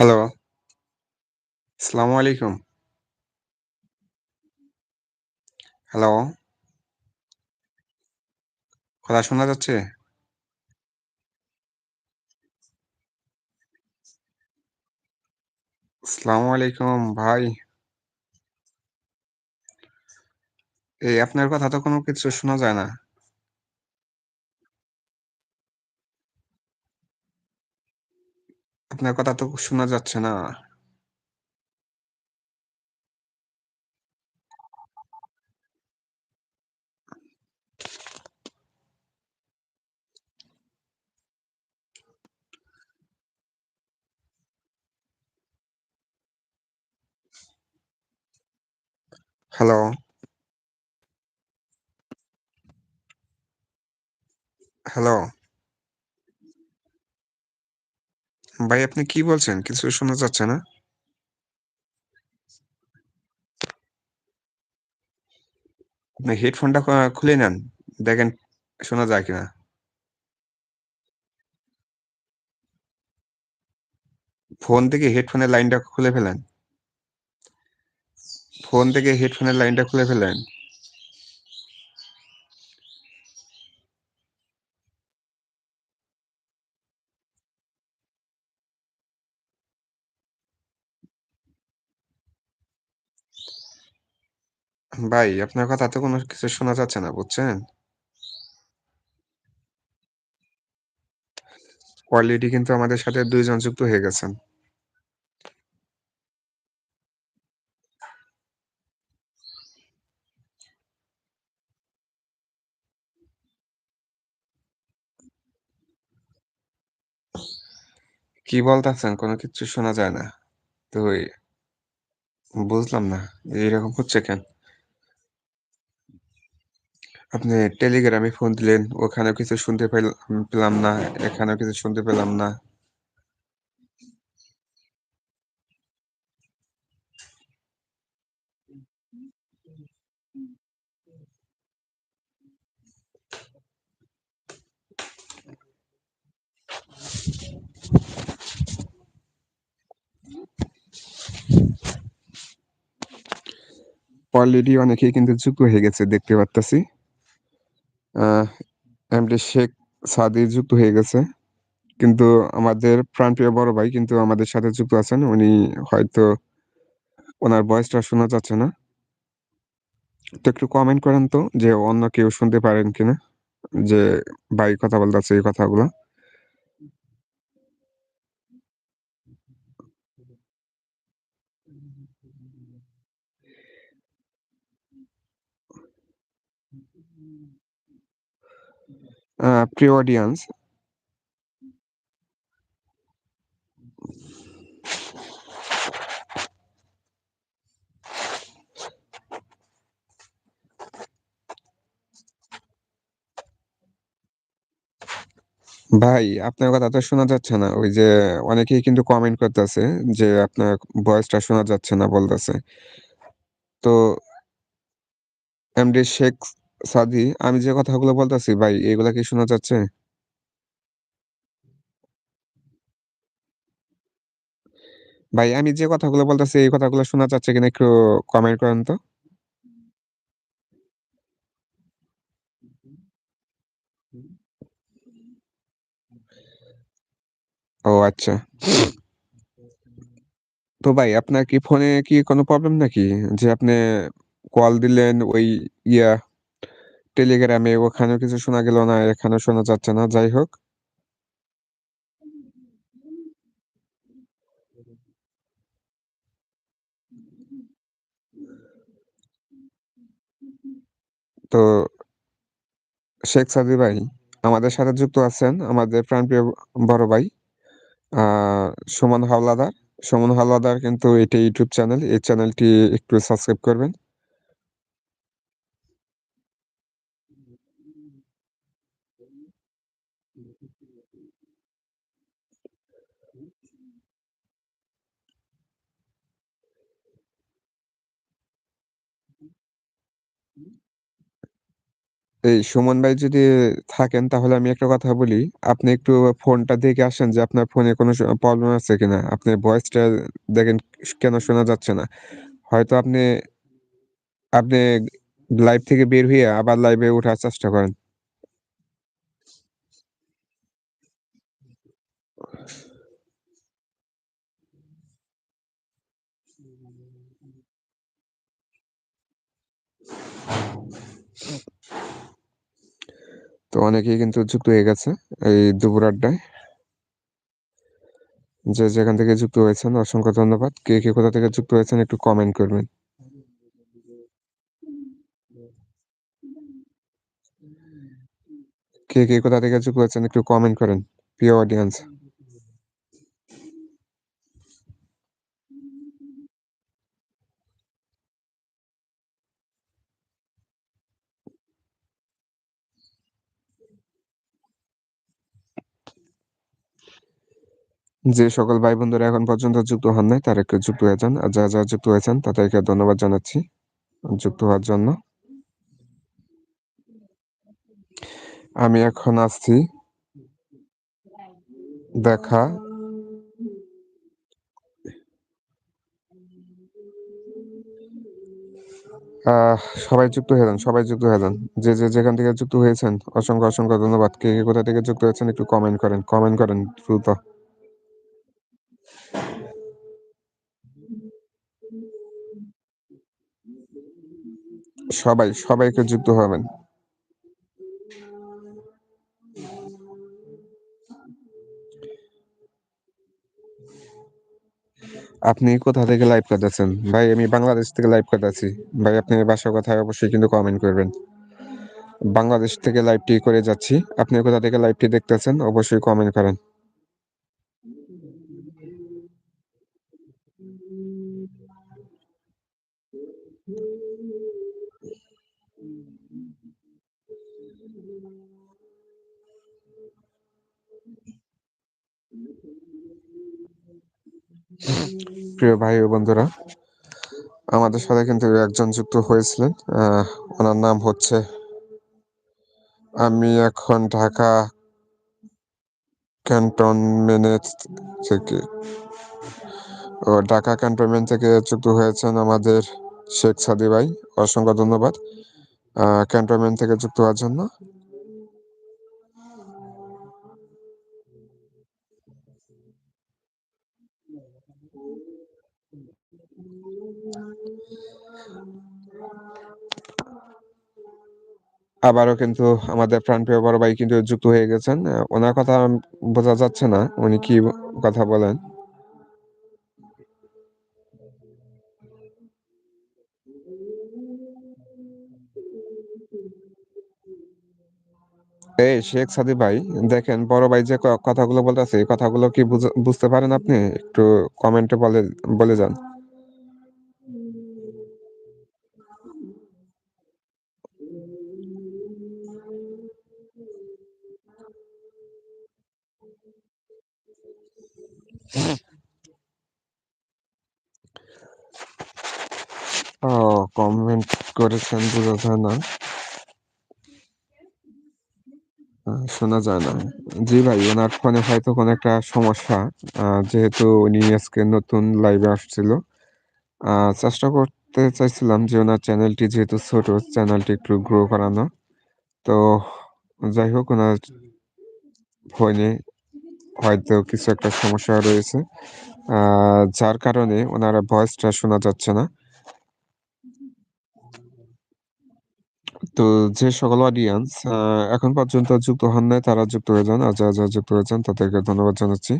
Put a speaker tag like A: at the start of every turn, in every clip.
A: Hello. আসসালামু আলাইকুম। Hello. কথা শোনা যাচ্ছে? আসসালামু আলাইকুম ভাই। এই আপনার কথা তো কোনো কিছু শোনা যায় না। আপনার কথা তো শোনা যাচ্ছে না। হ্যালো। হ্যালো। ভাই, আপনি কি বলছেন? কিছু শোনা যাচ্ছে না। আপনি হেডফোনটা খুলে নেন। দেখেন শোনা যায় কিনা। ফোন থেকে হেডফোনের লাইনটা খুলে ফেলেন। ফোন থেকে হেডফোনের লাইনটা খুলে ফেলেন। ভাই আপনার কথা তো কোনো কিছু শোনা যাচ্ছে না, বুঝছেন? অলরেডি কিন্তু আমাদের সাথে দুইজন যুক্ত হয়ে গেছেন। কি বলতেছেন? কোনো কিছু শোনা যায় না। তো বুঝলাম না। এরকম হচ্ছে কেন? আপনি টেলিগ্রামে ফোন দিলেন, ওখানেও কিছু শুনতে পেল পেলাম না, এখানেও কিছু শুনতে পেলাম না। অলরেডি অনেকেই কিন্তু যুক্ত হয়ে গেছে দেখতে পারতাছি। এমডি শেখ সাদি যুক্ত হয়ে গেছে। কিন্তু আমাদের প্রাণপ্রিয় বড় ভাই কিন্তু আমাদের সাথে যুক্ত আছেন। উনি হয়তো উনার ভয়েসটা শোনা যাচ্ছে না। তো একটু কমেন্ট করেন তো যে অন্য কেউ শুনতে পারেন কিনা? যে ভাই কথা বলতেছে এই কথাগুলা। প্রিয় অডিয়েন্স ভাই, আপনার কথা তো শোনা যাচ্ছে না। ওই যে অনেকেই কিন্তু কমেন্ট করতেছে যে আপনার ভয়েসটা শোনা যাচ্ছে না বলতেছে। তো এমডি শেখ সাদি, আমি যে কথাগুলো বলতেছি, ভাই, এগুলা কি শোনা যাচ্ছে? ভাই, আমি যে কথাগুলো বলতেছি, এই কথাগুলো শোনা যাচ্ছে কিনা একটু কমেন্ট করেন তো? ও আচ্ছা। তো ভাই, আপনার কি ফোনে কি কোনো প্রবলেম নাকি? যে আপনি কল দিলেন ওই ইয়া টেলিগ্রামে ওখানেও কিছু শোনা গেল না, এখানেও শোনা যাচ্ছে না। যাই হোক। তো শেখ সাদি ভাই আমাদের সাথে যুক্ত আছেন আমাদের প্রাণপ্রিয় বড় ভাই সুমন হাওলাদার। সুমন হাওলাদার কিন্তু এটি ইউটিউব চ্যানেল। এই চ্যানেলটি একটু সাবস্ক্রাইব করবেন। এই সুমন ভাই যদি থাকেন, তাহলে আমি একটা কথা বলি। আপনি একটু ফোনটা দেখে আসেন যে আপনার ফোনে কোনো প্রবলেম আছে কিনা? আপনার ভয়েসটা দেখেন কেন শোনা যাচ্ছে না? হয়তো আপনি আপনি লাইভ থেকে বের হইয়া আবার লাইভে ওঠার চেষ্টা করেন। তো অনেকেই কিন্তু যুক্ত হয়ে গেছে এই দুপুর আড্ডায়। যে যেখান থেকে যুক্ত হয়েছেন অসংখ্য ধন্যবাদ। কে, কে কোথা থেকে যুক্ত হয়েছেন একটু কমেন্ট করবেন। কে, কে কোথা থেকে যুক্ত হয়েছেন একটু কমেন্ট করেন। প্রিয় অডিয়েন্স। যে সকল ভাই বন্ধুরা এখন পর্যন্ত যুক্ত হন নাই তারা একটু যুক্ত হয়ে যান। আর যারা, যারা যুক্ত হয়েছেন তাদেরকে ধন্যবাদ জানাচ্ছি যুক্ত হওয়ার জন্য। আমি এখন আসছি দেখা সবাই যুক্ত হয়ে যান, সবাই যুক্ত হয়ে যান। যে, যে যেখান থেকে যুক্ত হয়েছেন অসংখ্য, অসংখ্য ধন্যবাদ। কে, কে কোথা থেকে যুক্ত হয়েছেন একটু কমেন্ট করেন, কমেন্ট করেন দ্রুত। সবাই, সবাইকে যুক্ত হবেন। আপনি কোথা থেকে লাইভ করতেছেন? ভাই আমি বাংলাদেশ থেকে লাইভ করতেছি। ভাই আপনার বাসার কোথায় অবশ্যই কিন্তু কমেন্ট করবেন। বাংলাদেশ থেকে লাইভটি করে যাচ্ছি। আপনি কোথা থেকে লাইভটি দেখতেছেন অবশ্যই কমেন্ট করেন। প্রিয় ভাই ও বন্ধুরা, আমাদের সাথে কিন্তু একজন যুক্ত হয়েছিলেন। ওনার নাম হচ্ছে আমি এখন ঢাকা ক্যান্টনমেন্ট থেকে ও ঢাকা ক্যান্টনমেন্ট থেকে যুক্ত হয়েছেন আমাদের শেখ সাদী ভাই। অসংখ্য ধন্যবাদ ক্যান্টনমেন্ট থেকে যুক্ত হওয়ার জন্য। আবারও কিন্তু আমাদের প্রাণপ্রিয় বড় ভাই কিন্তু যুক্ত হয়ে গেছেন। ওনার কথা বোঝা যাচ্ছে না। উনি কি কথা বলেন। এই শেখ সাদী ভাই, দেখেন বড় ভাই যে কথাগুলো বলতেছে, এই কথাগুলো কি বুঝ বুঝতে পারেন আপনি? একটু কমেন্টে বলে বলে যান। ও কমেন্ট করেছেন বোঝা যায় না। শোনা যায় না। জি ভাই, উনার ফোনে হয়তো কোনো একটা সমস্যা। যেহেতু উনি আজকে নতুন লাইভে আসছিল। চেষ্টা করতে চাইছিলাম যে ওনার চ্যানেলটি যেহেতু ছোট, চ্যানেলটি একটু গ্রো করানো। তো যাই হোক উনার ফোনে হয়তো কিছু একটা সমস্যা রয়েছে। যার কারণে উনার ভয়েসটা শোনা যাচ্ছে না। তো যে সকল অডিয়েন্স এখন পর্যন্ত যুক্ত হন নাই তারা যুক্ত হয়ে যান। আর যারা, যারা যুক্ত হয়েছেন তাদেরকে ধন্যবাদ জানাচ্ছি।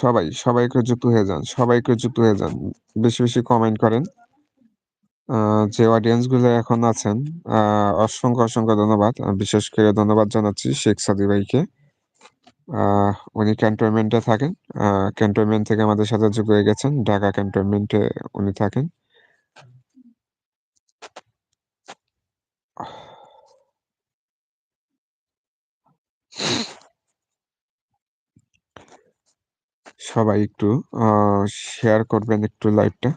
A: সবাই, সবাইকে যুক্ত হয়ে যান। সবাইকে যুক্ত হয়ে যান। বেশি, বেশি কমেন্ট করেন। যে অডিয়েন্সগুলো এখন আছেন অসংখ্য, অসংখ্য ধন্যবাদ। বিশেষ করে ধন্যবাদ জানাচ্ছি শেখ সাদী ভাইকে। উনি ক্যান্টনমেন্টে থাকেন। ক্যান্টনমেন্ট থেকে আমাদের সাথে যুক্ত হয়ে গেছেন। ঢাকা ক্যান্টনমেন্টে উনি থাকেন। সবাই একটু শেয়ার করবেন একটু লাইভটা।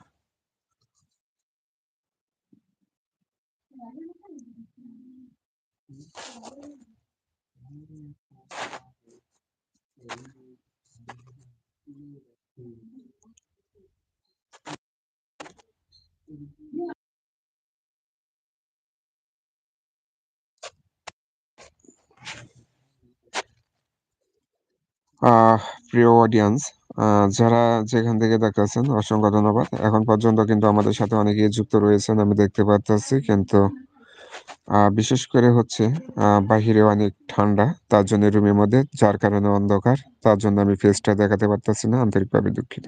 A: প্রিয় অডিয়েন্স যারা যেখান থেকে দেখতেছেন, অসংখ্য ধন্যবাদ। এখন পর্যন্ত কিন্তু আমাদের সাথে অনেকে যুক্ত রয়েছেন, আমি দেখতে পাচ্ছি কিন্তু বিশেষ করে হচ্ছে বাহিরে অনেক ঠান্ডা। তার জন্য রুমের মধ্যে, যার কারণে অন্ধকার। তার জন্য আমি ফেসটা দেখাতে পারতেছি না। আন্তরিকভাবে দুঃখিত।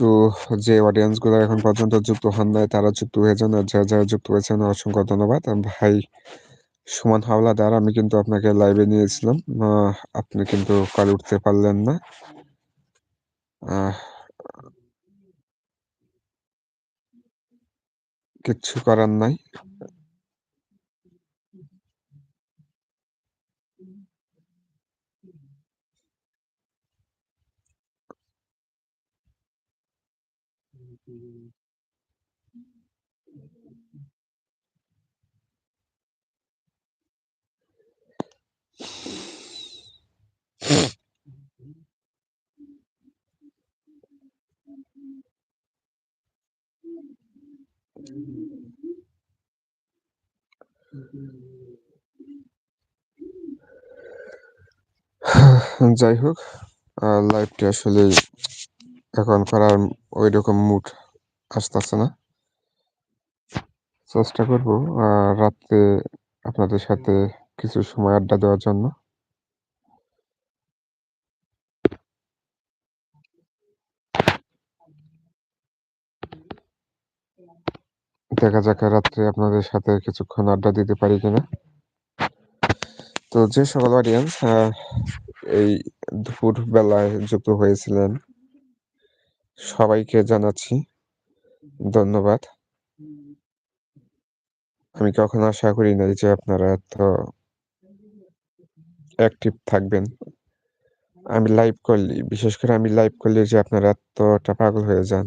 A: তো যে অডিয়েন্সগুলো এখন পর্যন্ত যুক্ত হন নাই তারা যুক্ত হয়ে যান। আর যারা, যারা যুক্ত হয়েছেন অসংখ্য ধন্যবাদ। ভাই সুমন হাওলাদার আমি কিন্তু আপনাকে লাইভে নিয়েছিলাম। আপনি কিন্তু কলে উঠতে পারলেন না। কিচ্ছু করার নাই। যাই হোক আ লাইভটি আসলেই এখন করার ওই রকম মুড আসতেছে না। চেষ্টা করব আ রাত্রে আপনাদের সাথে কিছু সময় আড্ডা দেওয়ার জন্য। দেখা যাক রাত্রে আপনাদের সাথে কিছুক্ষণ আড্ডা দিতে পারি কিনা। তো যে সকল অডিয়েন্স এই দুপুর বেলায় যুক্ত হয়েছিলেন, সবাইকে জানাচ্ছি ধন্যবাদ। আমি কখনো আশা করি নাই যে আপনারা এত অ্যাক্টিভ থাকবেন। আমি লাইভ করলেই বিশেষ করে আমি লাইভ করলে যে আপনারা এতটা পাগল হয়ে যান।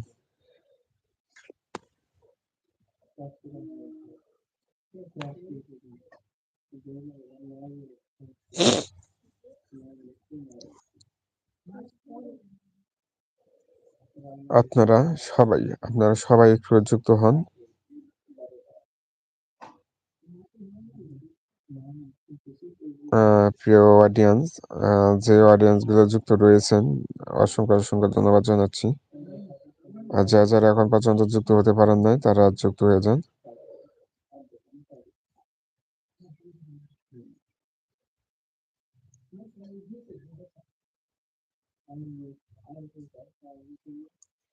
A: আপনারা সবাই, আপনারা সবাই একটু যুক্ত হন। প্রিয় অডিয়েন্স যে অডিয়েন্সগুলো যুক্ত রয়েছেন অসংখ্য, অসংখ্য ধন্যবাদ জানাচ্ছি। আর যারা, যারা এখন পর্যন্ত যুক্ত হতে পারেন নাই তারা যুক্ত হয়ে যান।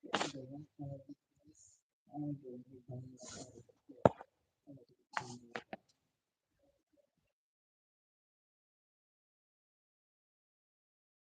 A: Thank you.